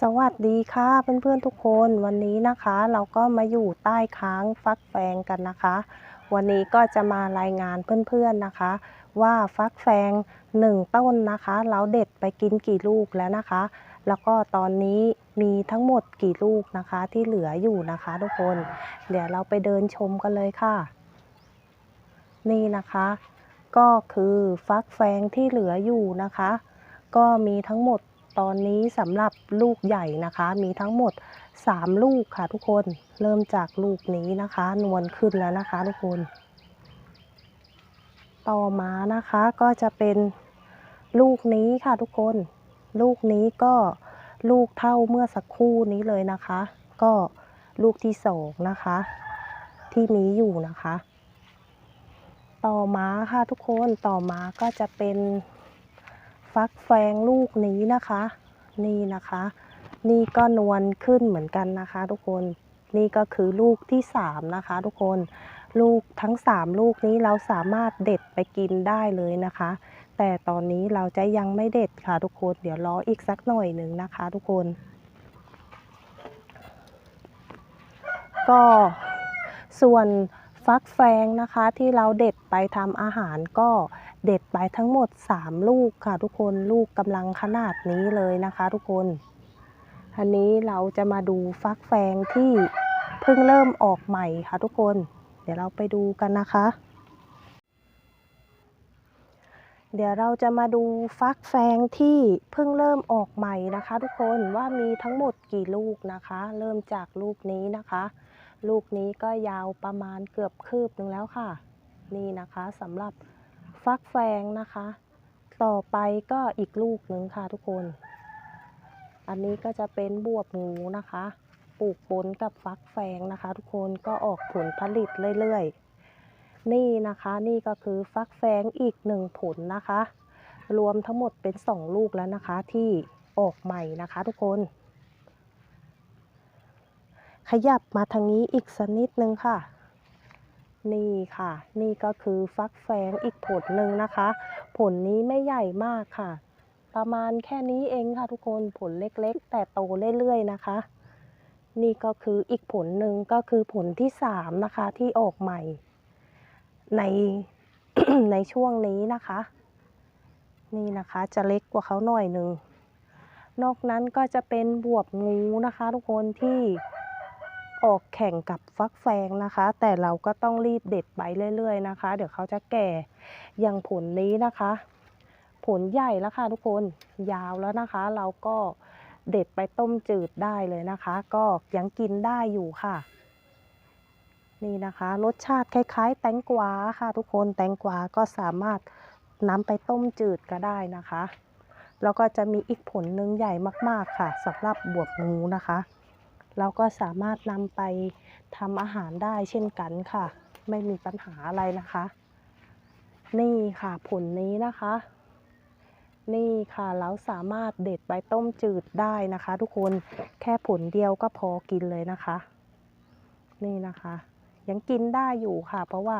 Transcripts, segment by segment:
สวัสดีค่ะเพื่อนๆทุกคนวันนี้นะคะเราก็มาอยู่ใต้ค้างฟักแฟงกันนะคะ วันนี้ก็จะมารายงานเพื่อนๆนะคะ ว่าฟักแฟงหนึ่งต้นนะคะ เราเด็ดไปกินกี่ลูกแล้วนะคะ แล้วก็ตอนนี้มีทั้งหมดกี่ลูกนะคะที่เหลืออยู่นะคะ ทุกคน เดี๋ยวเราไปเดินชมกันเลยค่ะ นี่นะคะ ก็คือฟักแฟงที่เหลืออยู่นะคะ ก็มีทั้งหมด ตอนนี้สำหรับลูกใหญ่นะคะ มีทั้งหมด 3 ลูกค่ะทุกคนเริ่มจากลูกนี้นะคะ นวลขึ้นแล้วนะคะทุกคน ต่อมานะคะก็จะเป็นลูกนี้ค่ะทุกคน ลูกนี้ก็ลูกเท่าเมื่อสักครู่นี้เลยนะคะ ก็ลูกที่สองนะคะ ที่มีอยู่นะคะ ต่อมาค่ะทุกคนต่อมาก็จะเป็น ฟักแฟงลูกนี้นะคะ นี่นะคะ นี่ก็นวลขึ้นเหมือนกันนะคะ ทุกคน นี่ก็คือลูกที่สามนะคะ ทุกคน ลูกทั้งสามลูกนี้เราสามารถเด็ดไปกินได้เลยนะคะ แต่ตอนนี้เราจะยังไม่เด็ดค่ะทุกคน เดี๋ยวรออีกสักหน่อยหนึ่งนะคะ ทุกคน ก็ส่วนฟักแฟงนะคะที่เราเด็ดไปทำอาหารก็ เด็ดไปทั้งหมด 3 ลูกค่ะทุกคนลูกกำลังขนาดนี้เลยนะคะ ทุกคนอันนี้เราจะมาดูฟักแฟงที่เพิ่งเริ่มออกใหม่ค่ะทุกคน เดี๋ยวเราไปดูกันนะคะ เดี๋ยวเราจะมาดูฟักแฟงที่เพิ่งเริ่มออกใหม่นะคะ ทุกคนว่ามีทั้งหมดกี่ลูกนะคะ เริ่มจากลูกนี้นะคะ ลูกนี้ก็ยาวประมาณเกือบคืบหนึ่งแล้วค่ะ นี่นะคะสำหรับ ฟักแฟงนะคะ ต่อไปก็อีกลูกหนึ่งค่ะทุกคน อันนี้ก็จะเป็นบวบงูนะคะ ปลูกปนกับฟักแฟงนะคะ ทุกคนก็ออกผลผลิตเรื่อยๆ นี่นะคะนี่ก็คือฟักแฟงอีกหนึ่งผลนะคะ รวมทั้งหมดเป็นสองลูกแล้วนะคะที่ออกใหม่นะคะทุกคน ขยับมาทางนี้อีกสักนิดนึงค่ะ นี่ค่ะ นี่ก็คือฟักแฟงอีกผลหนึ่งนะคะ ผลนี้ไม่ใหญ่มากค่ะ ประมาณแค่นี้เองค่ะทุกคนผลเล็กๆ แต่โตเรื่อยๆนะคะ นี่ก็คืออีกผลหนึ่งก็คือผลที่สามนะคะที่ออกใหม่ ในในช่วงนี้นะคะ นี่นะคะจะเล็กกว่าเขาหน่อยหนึ่งนอกนั้นก็จะเป็นบวบงูนะคะ ทุกคนที่ ออกแข่งกับฟักแฟงนะคะ แต่เราก็ต้องรีบเด็ดไปเรื่อยๆนะคะ เดี๋ยวเขาจะแก่อย่างผลนี้นะคะ ผลใหญ่แล้วค่ะทุกคนยาวแล้วนะคะ เราก็เด็ดไปต้มจืดได้เลยนะคะ ก็ยังกินได้อยู่ค่ะ นี่นะคะ รสชาติคล้าย ๆ แตงกวาค่ะ ทุกคนแตงกวาก็สามารถนำไปต้มจืดก็ได้นะคะ แล้วก็จะมีอีกผลหนึ่งใหญ่มากๆค่ะสำหรับบวบงูนะคะ เราก็สามารถนำไปทำอาหารได้เช่นกันค่ะ ไม่มีปัญหาอะไรนะคะ นี่ค่ะผลนี้นะคะ นี่ค่ะเราสามารถเด็ดใบต้มจืดได้นะคะ ทุกคนแค่ผลเดียวก็พอกินเลยนะคะ นี่นะคะ ยังกินได้อยู่ค่ะ เพราะว่า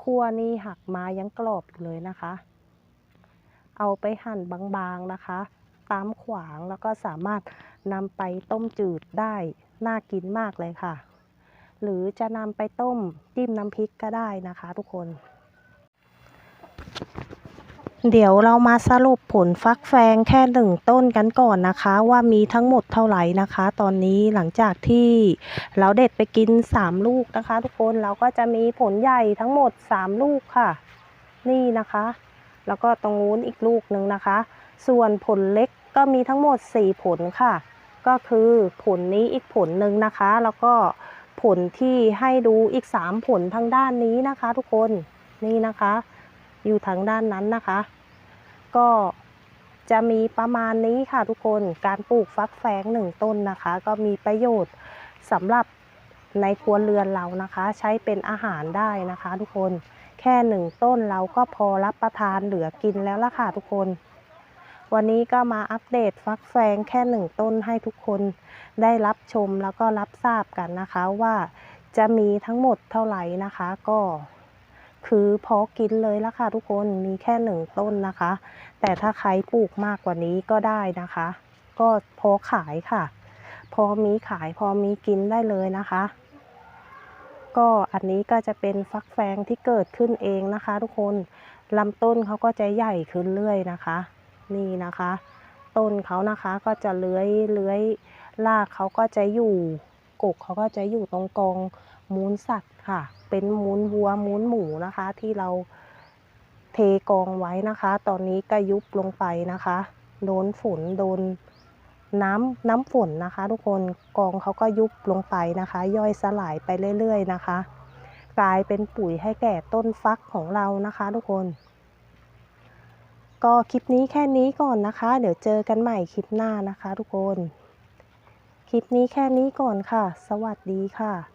คั่วนี่หักมายังกรอบอยู่เลยนะคะ เอาไปหั่นบางๆนะคะ ตามขวางแล้วก็สามารถนำไปต้มจืดได้ น่ากินมากเลยค่ะ หรือจะนำไปต้มจิ้มน้ำพริกก็ได้นะคะทุกคน เดี๋ยวเรามาสรุปผลฟักแฟงแค่หนึ่งต้นกันก่อนนะคะ ว่ามีทั้งหมดเท่าไหร่นะคะ ตอนนี้หลังจากที่เราเด็ดไปกิน 3 ลูกนะคะ ทุกคนเราก็จะมีผลใหญ่ทั้งหมด 3 ลูกค่ะ นี่นะคะ แล้วก็ตรงนู้นอีกลูกหนึ่งนะคะ ส่วนผลเล็กก็มีทั้งหมด 4 ผลค่ะ ก็คือผลนี้อีกผลหนึ่งนะคะ แล้วก็ผลที่ให้ดูอีก 3 ผลทางด้านนี้นะคะ ทุกคนนี่นะคะ อยู่ทางด้านนั้นนะคะ ก็จะมีประมาณนี้ค่ะทุกคนการปลูกฟักแฟงหนึ่งต้นนะคะ ก็มีประโยชน์สำหรับในครัวเรือนเรานะคะ ใช้เป็นอาหารได้นะคะ ทุกคนแค่หนึ่งต้นเราก็พอรับประทานเหลือกินแล้วล่ะค่ะทุกคน วันนี้ก็มาอัปเดตฟักแฟงแค่หนึ่งต้นให้ทุกคนได้รับชมแล้วก็รับทราบกันนะคะว่าจะมีทั้งหมดเท่าไหร่นะคะก็คือพอกินเลยละค่ะทุกคนมีแค่หนึ่งต้นนะคะ แต่ถ้าใครปลูกมากกว่านี้ก็ได้นะคะ ก็พอขายค่ะ พอมีขายพอมีกินได้เลยนะคะ ก็อันนี้ก็จะเป็นฟักแฟงที่เกิดขึ้นเองนะคะ ทุกคนลำต้นเขาก็จะใหญ่ขึ้นเรื่อยนะคะ นี่นะคะ ต้นเขานะคะก็จะเลื้อยเลื้อยรากเขาก็จะอยู่กกเขาก็จะอยู่ตรงกองมูลสัตว์ค่ะ เป็นมูลวัวมูลหมูนะคะ ที่เราเทกองไว้นะคะ ตอนนี้ก็ยุบลงไปนะคะ โดนฝนโดนน้ำน้ำฝนนะคะ ทุกคนกองเขาก็ยุบลงไปนะคะ ย่อยสลายไปเรื่อยๆนะคะ กลายเป็นปุ๋ยให้แก่ต้นฟักของเรานะคะ ทุกคน ก็คลิปนี้แค่นี้ก่อนนะคะ เดี๋ยวเจอกันใหม่คลิปหน้านะคะ ทุกคน คลิปนี้แค่นี้ก่อนค่ะ สวัสดีค่ะ